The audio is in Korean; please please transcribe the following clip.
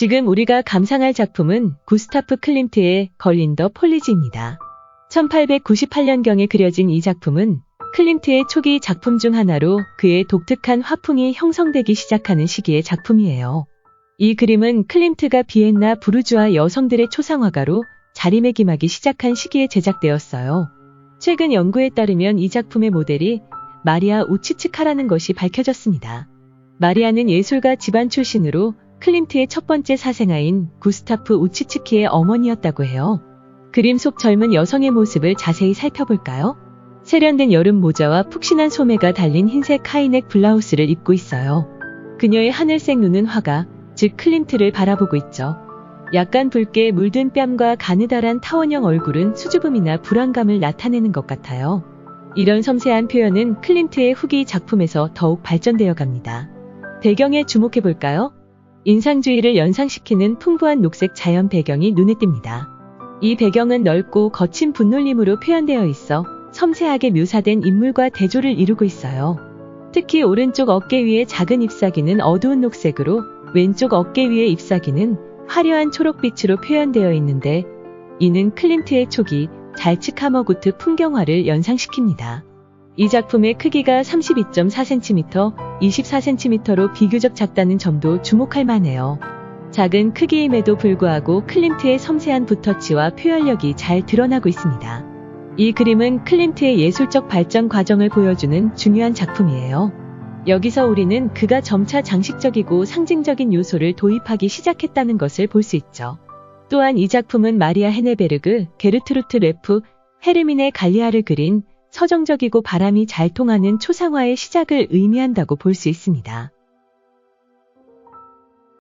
지금 우리가 감상할 작품은 구스타프 클림트의 걸린 더 폴리지입니다. 1898년경에 그려진 이 작품은 클림트의 초기 작품 중 하나로 그의 독특한 화풍이 형성되기 시작하는 시기의 작품이에요. 이 그림은 클림트가 비엔나 부르주아 여성들의 초상화가로 자리매김하기 시작한 시기에 제작되었어요. 최근 연구에 따르면 이 작품의 모델이 마리아 우치츠카라는 것이 밝혀졌습니다. 마리아는 예술가 집안 출신으로 클림트의 첫 번째 사생아인 구스타프 우치츠키의 어머니였다고 해요. 그림 속 젊은 여성의 모습을 자세히 살펴볼까요? 세련된 여름 모자와 푹신한 소매가 달린 흰색 하이넥 블라우스를 입고 있어요. 그녀의 하늘색 눈은 화가, 즉 클림트를 바라보고 있죠. 약간 붉게 물든 뺨과 가느다란 타원형 얼굴은 수줍음이나 불안감을 나타내는 것 같아요. 이런 섬세한 표현은 클림트의 후기 작품에서 더욱 발전되어 갑니다. 배경에 주목해 볼까요? 인상주의를 연상시키는 풍부한 녹색 자연 배경이 눈에 띕니다. 이 배경은 넓고 거친 분놀림으로 표현되어 있어 섬세하게 묘사된 인물과 대조를 이루고 있어요. 특히 오른쪽 어깨 위의 작은 잎사귀는 어두운 녹색으로 왼쪽 어깨 위의 잎사귀는 화려한 초록빛으로 표현되어 있는데 이는 클림트의 초기 잘츠카머구트 풍경화를 연상시킵니다. 이 작품의 크기가 32.4cm, 24cm로 비교적 작다는 점도 주목할 만해요. 작은 크기임에도 불구하고 클림트의 섬세한 붓터치와 표현력이 잘 드러나고 있습니다. 이 그림은 클림트의 예술적 발전 과정을 보여주는 중요한 작품이에요. 여기서 우리는 그가 점차 장식적이고 상징적인 요소를 도입하기 시작했다는 것을 볼 수 있죠. 또한 이 작품은 마리아 헤네베르그, 게르트루트 레프, 헤르미네 갈리아를 그린 서정적이고 바람이 잘 통하는 초상화의 시작을 의미한다고 볼 수 있습니다.